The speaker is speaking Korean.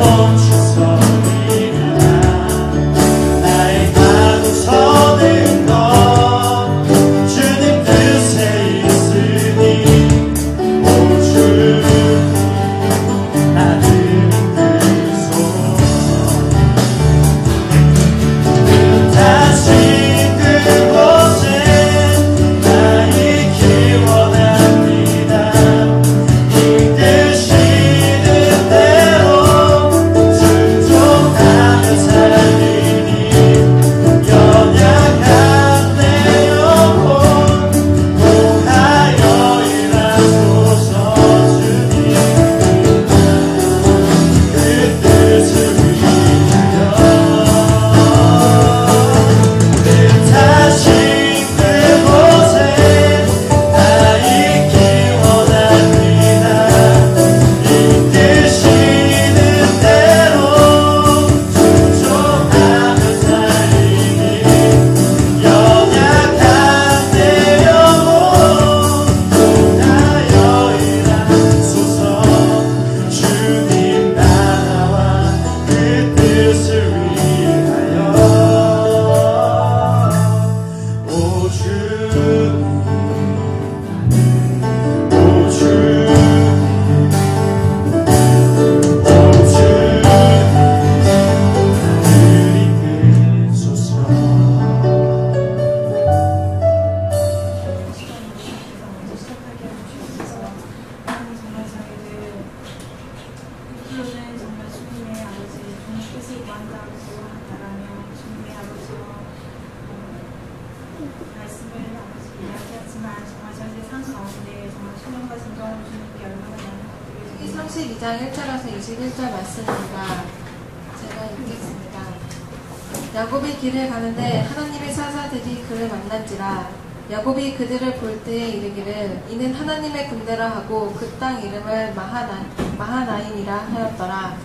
bądź 신령과 진정을 주님께 얼마나 이 32장 1절에서 21절 말씀입니다. 제가 읽겠습니다. 야곱이 길을 가는데 하나님의 사사들이 그를 만난지라 야곱이 그들을 볼 때에 이르기를 이는 하나님의 군대라 하고 그 땅 이름을 마하나, 마하나임이라 하였더라.